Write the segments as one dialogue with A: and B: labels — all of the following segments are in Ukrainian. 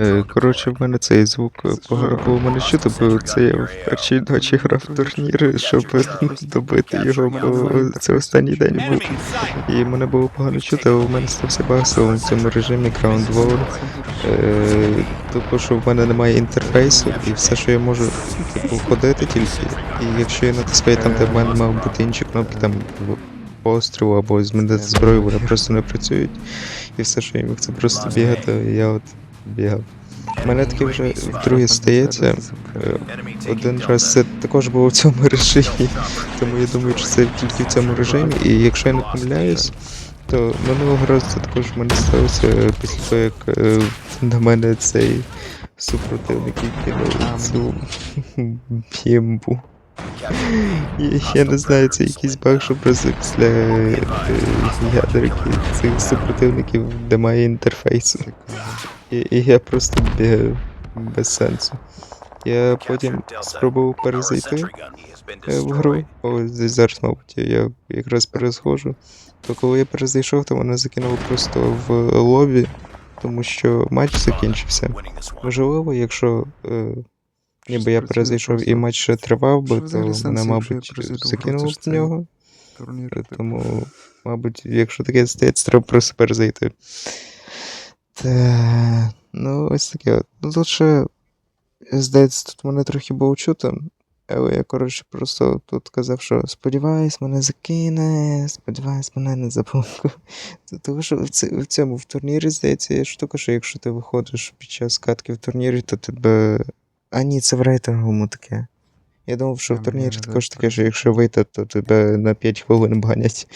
A: Е, Коротше, в мене цей звук погано було в мене чути, бо це я в першій ночі грав в турніри, щоб добити його, бо це останній день був. І мене було погано чути, а у мене стався баг в цьому режимі Ground War. Тобто, що в мене немає інтерфейсу, і все, що я можу, типу, ходити тільки. І якщо я натискаю там, де в мене мав бути інші кнопки, там в- пострілу або змінити зброю, вони просто не працюють. І все, що я міг, це просто бігати, я от бігав. У мене таке вже вдруге стається. Е, Один раз це також було в цьому режимі, тому я думаю, що це тільки в цьому режимі. І якщо я не помиляюсь, то минулого разу це також в мене сталося після того, як е, на мене цей супротивник кинув цю бімбу. І я не знаю, це якийсь баг, що просто після е, ядерки цих супротивників немає інтерфейсу. І, і я просто бігаю без сенсу. Я потім спробував перезайти е, в гру. Ось зараз, мабуть, я якраз пересхожу. То коли я перезайшов, то мене закинуло просто в лобі, тому що матч закінчився. Можливо, якщо е, ніби я перезайшов і матч ще тривав би, то мене, мабуть, закинуло в нього. Тому, мабуть, якщо таке стається, треба просто перезайти. Та, ну, ось таке. от. Ну тут ще, здається, тут мене трохи було чути. Але я, коротше, просто тут казав, що сподіваюсь, мене закине, сподіваюсь, мене не заблокує. Тому що в, цьому в турнірі, здається, є штука, що якщо ти виходиш під час катки в турнірі, то тебе. А ні, це в рейтинговому таке. Я думав, що в турнірі також таке, що якщо вийти, то тебе на 5 хвилин банять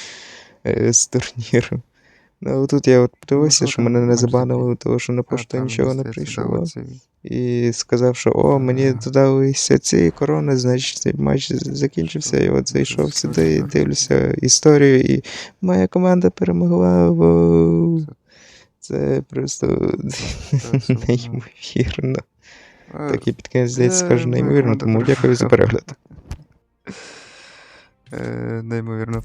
A: е, з турніру. Ну, тут я от подивився, що мене не забанили, тому що на пошту нічого не прийшло. І сказав, що о, мені
B: Ага.
A: додалися ці корони, значить цей матч закінчився. І от зайшов сюди і дивлюся історію, і моя команда перемогла. Воу. Це просто неймовірно. Так і під кінець здається, скажу неймовірно, тому дякую за перегляд.
B: Е, Неймовірно.